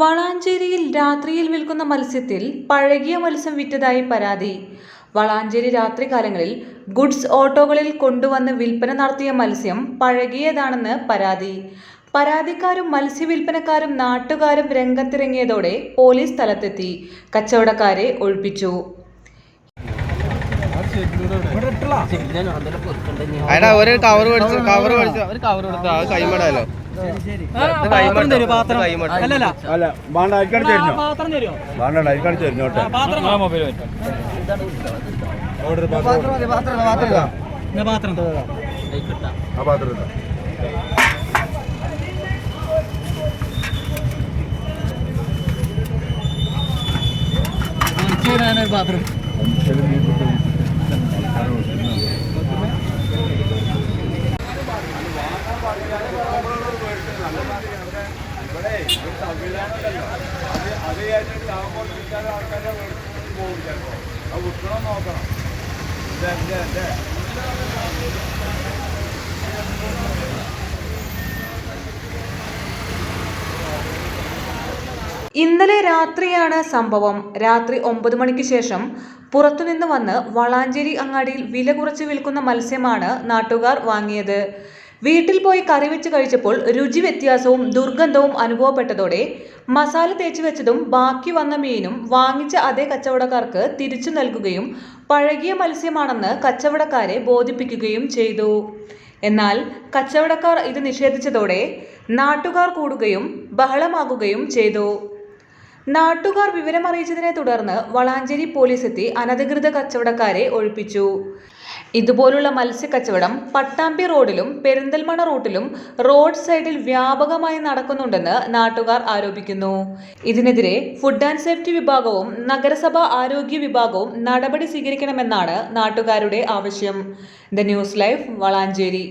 വളാഞ്ചേരിയിൽ രാത്രിയിൽ വിൽക്കുന്ന മത്സ്യത്തിൽ പഴകിയ മത്സ്യം വിറ്റതായി പരാതി. വളാഞ്ചേരി രാത്രികാലങ്ങളിൽ ഗുഡ്സ് ഓട്ടോകളിൽ കൊണ്ടുവന്ന് വിൽപ്പന നടത്തിയ മത്സ്യം പഴകിയതാണെന്ന് പരാതി. പരാതിക്കാരും മത്സ്യവിൽപ്പനക്കാരും നാട്ടുകാരും രംഗത്തിറങ്ങിയതോടെ പോലീസ് സ്ഥലത്തെത്തി. കച്ചവടക്കാരെ ഒഴിപ്പിച്ചു. ഒരു കവർ കവർ പാത്രം തരുമോ പാത്രം? അല്ലല്ല. അല്ല വേണ്ട അരിക്കാണ് ആ, തരുന്നോ? പാത്രം തരുമോ വേണ്ട അരിക്കാണ് തരുന്നോട്ടെ പാത്രം മൊബൈൽ അവിടെ ഒരു പാത്രം പാത്രം ആ പാത്രം ഇതാ. പാത്രം. ഇന്നലെ രാത്രിയാണ് സംഭവം. രാത്രി ഒമ്പത് മണിക്ക് ശേഷം പുറത്തുനിന്ന് വന്ന് വളാഞ്ചേരി അങ്ങാടിയിൽ വില കുറച്ച് വിൽക്കുന്ന മത്സ്യമാണ് നാട്ടുകാർ വാങ്ങിയത്. വീട്ടിൽ പോയി കറി വെച്ച് കഴിച്ചപ്പോൾ രുചി വ്യത്യാസവും ദുർഗന്ധവും അനുഭവപ്പെട്ടതോടെ മസാല തേച്ച് വെച്ചതും ബാക്കി വന്ന മീനും വാങ്ങിച്ച അതേ കച്ചവടക്കാർക്ക് തിരിച്ചു നൽകുകയും പഴകിയ മത്സ്യമാണെന്ന് കച്ചവടക്കാരെ ബോധിപ്പിക്കുകയും ചെയ്തു. എന്നാൽ കച്ചവടക്കാർ ഇത് നിഷേധിച്ചതോടെ നാട്ടുകാർ കൂടുകയും ബഹളമാകുകയും ചെയ്തു. നാട്ടുകാർ വിവരമറിയിച്ചതിനെ തുടർന്ന് വളാഞ്ചേരി പോലീസ് എത്തി അനധികൃത കച്ചവടക്കാരെ ഒഴിപ്പിച്ചു. ഇതുപോലുള്ള മത്സ്യക്കച്ചവടം പട്ടാമ്പി റോഡിലും പെരിന്തൽമണ റൂട്ടിലും റോഡ് സൈഡിൽ വ്യാപകമായി നടക്കുന്നുണ്ടെന്ന് നാട്ടുകാർ ആരോപിക്കുന്നു. ഇതിനെതിരെ ഫുഡ് ആൻഡ് സേഫ്റ്റി വിഭാഗവും നഗരസഭാ ആരോഗ്യ വിഭാഗവും നടപടി സ്വീകരിക്കണമെന്നാണ് നാട്ടുകാരുടെ ആവശ്യം. The news life Valanchery.